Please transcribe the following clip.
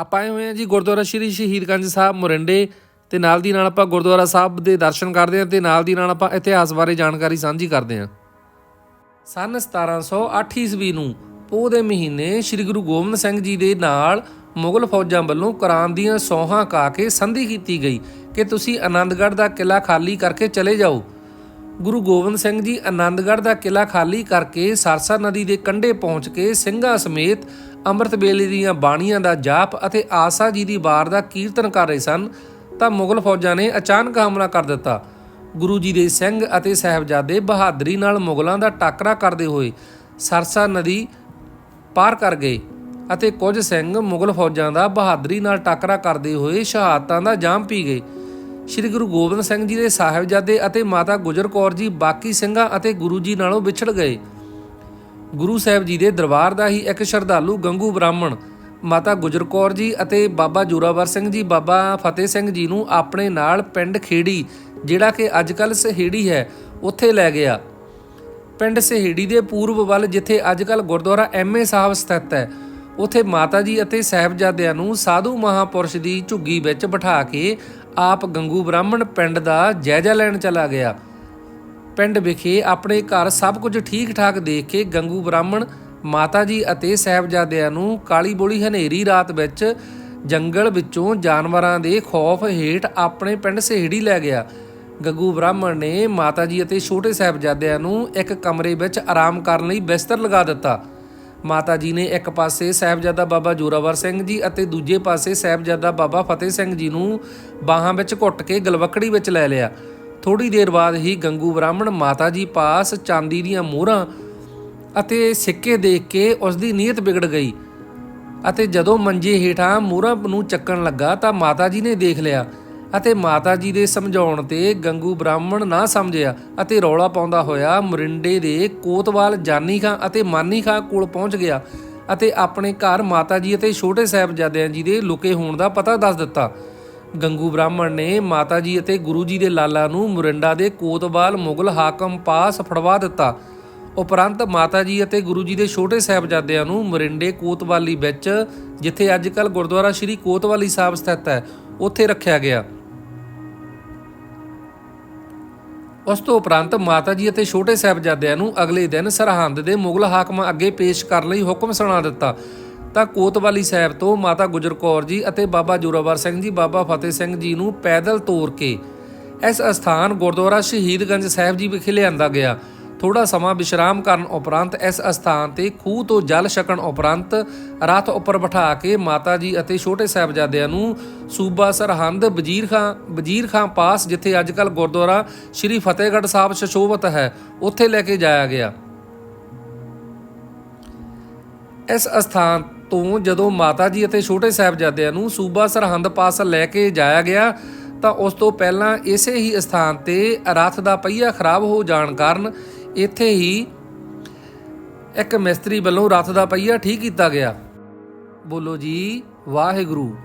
ਆਪਾਂ ਆਏ ਹੋਏ ਹਾਂ ਜੀ ਗੁਰਦੁਆਰਾ ਸ਼੍ਰੀ ਸ਼ਹੀਦਗੰਜ ਸਾਹਿਬ ਮੋਰਿੰਡੇ ਤੇ ਨਾਲ ਦੀ ਨਾਲ ਆਪਾਂ ਗੁਰਦੁਆਰਾ ਸਾਹਿਬ ਦੇ ਦਰਸ਼ਨ ਕਰਦੇ ਹਾਂ ਤੇ ਨਾਲ ਦੀ ਨਾਲ ਆਪਾਂ ਇਤਿਹਾਸ ਬਾਰੇ ਜਾਣਕਾਰੀ ਸਾਂਝੀ ਕਰਦੇ ਹਾਂ। ਸਨ 1708 ਈਸਵੀ ਨੂੰ ਪੋਹ ਦੇ ਮਹੀਨੇ ਸ੍ਰੀ ਗੁਰੂ ਗੋਬਿੰਦ ਸਿੰਘ ਜੀ ਦੇ ਨਾਲ ਮੁਗਲ ਫੌਜਾਂ ਵੱਲੋਂ ਕੁਰਾਨ ਦੀਆਂ ਸੌਹਾਂ ਕਾ ਕੇ ਸੰਧੀ ਕੀਤੀ ਗਈ ਕਿ ਤੁਸੀਂ ਆਨੰਦਗੜ੍ਹ ਦਾ ਕਿਲਾ ਖਾਲੀ ਕਰਕੇ ਚਲੇ ਜਾਓ। ਗੁਰੂ ਗੋਬਿੰਦ ਸਿੰਘ ਜੀ ਆਨੰਦਗੜ੍ਹ ਦਾ ਕਿਲਾ ਖਾਲੀ ਕਰਕੇ ਸਰਸਾ ਨਦੀ ਦੇ ਕੰਢੇ ਪਹੁੰਚ ਕੇ ਸਿੰਘਾਂ ਸਮੇਤ ਅੰਮ੍ਰਿਤ ਵੇਲੇ ਦੀਆਂ ਬਾਣੀਆਂ ਦਾ ਜਾਪ ਅਤੇ ਆਸਾ ਜੀ ਦੀ ਵਾਰ ਦਾ ਕੀਰਤਨ ਕਰ ਰਹੇ ਸਨ, ਤਾਂ ਮੁਗਲ ਫੌਜਾਂ ਨੇ ਅਚਾਨਕ ਹਮਲਾ ਕਰ ਦਿੱਤਾ। ਗੁਰੂ ਜੀ ਦੇ ਸਿੰਘ ਅਤੇ ਸਹਿਬਜ਼ਾਦੇ ਬਹਾਦਰੀ ਨਾਲ ਮੁਗਲਾਂ ਦਾ ਟਾਕਰਾ ਕਰਦੇ ਹੋਏ ਸਰਸਾ ਨਦੀ ਪਾਰ ਕਰ ਗਏ ਅਤੇ ਕੁਝ ਸਿੰਘ ਮੁਗਲ ਫੌਜਾਂ ਦਾ ਬਹਾਦਰੀ ਨਾਲ ਟਾਕਰਾ ਕਰਦੇ ਹੋਏ ਸ਼ਹਾਦਤਾਂ ਦਾ ਜਾਮ ਪੀ ਗਏ। ਸ੍ਰੀ ਗੁਰੂ ਗੋਬਿੰਦ ਸਿੰਘ ਜੀ ਦੇ ਸਾਹਿਬਜ਼ਾਦੇ ਅਤੇ ਮਾਤਾ ਗੁਜਰ ਕੌਰ ਜੀ ਬਾਕੀ ਸਿੰਘਾਂ ਅਤੇ ਗੁਰੂ ਜੀ ਨਾਲੋਂ ਵਿਛੜ ਗਏ। ਗੁਰੂ ਸਾਹਿਬ ਜੀ ਦੇ ਦਰਬਾਰ ਦਾ ਹੀ ਇੱਕ ਸ਼ਰਧਾਲੂ ਗੰਗੂ ਬ੍ਰਾਹਮਣ, ਮਾਤਾ ਗੁਜਰ ਕੌਰ ਜੀ ਅਤੇ ਬਾਬਾ ਜੋਰਾਵਰ ਸਿੰਘ ਜੀ, ਬਾਬਾ ਫਤਿਹ ਸਿੰਘ ਜੀ ਨੂੰ ਆਪਣੇ ਨਾਲ ਪਿੰਡ ਖੇੜੀ, ਜਿਹੜਾ ਕਿ ਅੱਜਕੱਲ ਸਹੇੜੀ ਹੈ, ਉੱਥੇ ਲੈ ਗਿਆ। ਪਿੰਡ ਸਹੇੜੀ ਦੇ ਪੂਰਬ ਵੱਲ ਜਿੱਥੇ ਅੱਜਕੱਲ ਗੁਰਦੁਆਰਾ ਐਮਏ ਸਾਹਿਬ ਸਥਿਤ ਹੈ, ਉੱਥੇ ਮਾਤਾ ਜੀ ਅਤੇ ਸਹਿਬਜ਼ਾਦਿਆਂ ਨੂੰ ਸਾਧੂ ਮਹਾਪੁਰਸ਼ ਦੀ ਝੁੱਗੀ ਵਿੱਚ ਬਿਠਾ ਕੇ ਆਪ ਗੰਗੂ ਬ੍ਰਾਹਮਣ ਪਿੰਡ ਦਾ ਜਾਇਜ਼ਾ ਲੈਣ ਚਲਾ ਗਿਆ। ਪਿੰਡ ਵਿਖੇ ਆਪਣੇ ਘਰ ਸਭ ਕੁਝ ਠੀਕ ਠਾਕ ਦੇਖ ਕੇ ਗੰਗੂ ਬ੍ਰਾਹਮਣ ਮਾਤਾ ਜੀ ਅਤੇ ਸਹਿਬਜ਼ਾਦਿਆਂ ਨੂੰ ਕਾਲੀ ਬੋਲੀ ਹਨੇਰੀ ਰਾਤ ਵਿੱਚ ਜੰਗਲ ਵਿੱਚੋਂ ਜਾਨਵਰਾਂ ਦੇ ਖੌਫ ਹੇਠ ਆਪਣੇ ਪਿੰਡ ਸਹੇੜੀ ਲੈ ਗਿਆ। ਗੰਗੂ ਬ੍ਰਾਹਮਣ ਨੇ ਮਾਤਾ ਜੀ ਅਤੇ ਛੋਟੇ ਸਹਿਬਜ਼ਾਦਿਆਂ ਨੂੰ ਇੱਕ ਕਮਰੇ ਵਿੱਚ ਆਰਾਮ ਕਰਨ ਲਈ ਬਿਸਤਰ ਲਗਾ ਦਿੱਤਾ। ਮਾਤਾ ਜੀ ਨੇ ਇੱਕ ਪਾਸੇ ਸਹਿਬਜ਼ਾਦਾ ਬਾਬਾ ਜੋਰਾਵਰ ਸਿੰਘ ਜੀ ਅਤੇ ਦੂਜੇ ਪਾਸੇ ਸਹਿਬਜ਼ਾਦਾ ਬਾਬਾ ਫਤਿਹ ਸਿੰਘ ਜੀ ਨੂੰ ਬਾਹਾਂ ਵਿੱਚ ਘੁੱਟ ਕੇ ਗਲਵਕੜੀ ਵਿੱਚ ਲੈ ਲਿਆ। ਥੋੜੀ ਦੇਰ ਬਾਅਦ ਹੀ ਗੰਗੂ ਬ੍ਰਾਹਮਣ ਮਾਤਾ ਜੀ ਪਾਸ ਚਾਂਦੀ ਦੀਆਂ ਮੋਹਰਾਂ ਅਤੇ ਸਿੱਕੇ ਦੇਖ ਕੇ ਉਸ ਦੀ ਨੀਅਤ ਵਿਗੜ ਗਈ ਅਤੇ ਜਦੋਂ ਮੰਜੇ ਹੇਠਾਂ ਮੋਹਰਾਂ ਨੂੰ ਚੱਕਣ ਲੱਗਾ ਤਾਂ ਮਾਤਾ ਜੀ ਨੇ ਦੇਖ ਲਿਆ ਅਤੇ ਮਾਤਾ ਜੀ ਦੇ ਸਮਝਾਉਣ ਤੇ ਗੰਗੂ ਬ੍ਰਾਹਮਣ ਨਾ ਸਮਝਿਆ ਅਤੇ ਰੌਲਾ ਪਾਉਂਦਾ ਹੋਇਆ ਮਰਿੰਡੇ ਦੇ ਕੋਤਵਾਲ ਜਾਨੀ ਖਾਂ ਅਤੇ ਮਾਨੀ ਖਾਂ ਕੋਲ ਪਹੁੰਚ ਗਿਆ ਅਤੇ ਆਪਣੇ ਘਰ ਮਾਤਾ ਜੀ ਅਤੇ ਛੋਟੇ ਸਾਹਿਬਜ਼ਾਦਿਆਂ ਜੀ ਦੇ ਲੁਕੇ ਹੋਣ ਦਾ ਪਤਾ ਦੱਸ ਦਿੱਤਾ। ਗੰਗੂ ਬ੍ਰਾਹਮਣ ਨੇ ਮਾਤਾ ਜੀ ਅਤੇ ਗੁਰੂ ਜੀ ਦੇ ਲਾਲਾ ਨੂੰ ਮੁਰਿੰਡਾ ਦੇ ਕੋਤਵਾਲ ਮੁਗਲ ਹਾਕਮ ਪਾਸ ਫੜਵਾ ਦਿੱਤਾ। ਉਪਰੰਤ ਮਾਤਾ ਜੀ ਅਤੇ ਗੁਰੂ ਜੀ ਦੇ ਛੋਟੇ ਸਾਹਿਬਜ਼ਾਦਿਆਂ ਨੂੰ ਮਰਿੰਡੇ ਕੋਤਵਾਲੀ ਵਿੱਚ, ਜਿੱਥੇ ਅੱਜਕੱਲ ਗੁਰਦੁਆਰਾ ਸ਼੍ਰੀ ਕੋਤਵਾਲੀ ਸਾਹਿਬ ਸਥਿਤ ਹੈ, ਉੱਥੇ ਰੱਖਿਆ ਗਿਆ। ਉਸ ਤੋਂ ਉਪਰੰਤ ਮਾਤਾ ਜੀ ਅਤੇ ਛੋਟੇ ਸਾਹਿਬਜ਼ਾਦਿਆਂ ਨੂੰ ਅਗਲੇ ਦਿਨ ਸਰਹੰਦ ਦੇ ਮੁਗਲ ਹਾਕਮਾਂ ਅੱਗੇ ਪੇਸ਼ ਕਰਨ ਲਈ ਹੁਕਮ ਸੁਣਾ ਦਿੱਤਾ। ਤਾਂ ਕੋਤਵਾਲੀ ਸਾਹਿਬ ਤੋਂ ਮਾਤਾ ਗੁਜਰ ਕੌਰ ਜੀ ਅਤੇ ਬਾਬਾ ਜੋਰਾਵਰ ਸਿੰਘ ਜੀ, ਬਾਬਾ ਫਤਿਹ ਸਿੰਘ ਜੀ ਨੂੰ ਪੈਦਲ ਤੋਰ ਕੇ ਇਸ ਅਸਥਾਨ ਗੁਰਦੁਆਰਾ ਸ਼ਹੀਦਗੰਜ ਸਾਹਿਬ ਜੀ ਵਿਖੇ ਲਿਆਂਦਾ ਗਿਆ। ਥੋੜਾ ਸਮਾਂ ਵਿਸ਼ਰਾਮ ਕਰਨ ਉਪਰੰਤ ਇਸ ਅਸਥਾਨ ਤੇ ਖੂਹ ਤੋਂ ਜਲ ਛਕਣ ਉਪਰੰਤ ਰਥ ਉੱਪਰ ਬਿਠਾ ਕੇ ਮਾਤਾ ਜੀ ਅਤੇ ਛੋਟੇ ਸਾਹਿਬਜ਼ਾਦਿਆਂ ਨੂੰ ਸੂਬਾ ਸਰਹੰਦ ਵਜ਼ੀਰ ਖਾਂ ਵਜ਼ੀਰ ਖਾਂ ਪਾਸ, ਜਿੱਥੇ ਅੱਜਕੱਲ ਗੁਰਦੁਆਰਾ ਸ਼੍ਰੀ ਫਤਿਹਗੜ੍ਹ ਸਾਹਿਬ ਸ਼ਸ਼ੋਭਤ ਹੈ, ਉੱਥੇ ਲੈ ਕੇ ਜਾਇਆ ਗਿਆ। ਇਸ ਅਸਥਾਨ ਤੋਂ ਜਦੋਂ ਮਾਤਾ ਜੀ ਅਤੇ ਛੋਟੇ ਸਾਹਿਬਜ਼ਾਦਿਆਂ ਨੂੰ ਸੂਬਾ ਸਰਹੰਦ ਪਾਸ ਲੈ ਕੇ ਜਾਇਆ ਗਿਆ, ਤਾਂ ਉਸ ਤੋਂ ਪਹਿਲਾਂ ਇਸੇ ਹੀ ਸਥਾਨ ਤੇ ਰਥ ਦਾ ਪਹੀਆ ਖਰਾਬ ਹੋ ਜਾਣ ਕਾਰਨ ਇੱਥੇ ਹੀ ਇੱਕ ਮਿਸਤਰੀ ਵੱਲੋਂ ਰਥ ਦਾ ਪਹੀਆ ਠੀਕ ਕੀਤਾ ਗਿਆ। ਬੋਲੋ ਜੀ ਵਾਹਿਗੁਰੂ।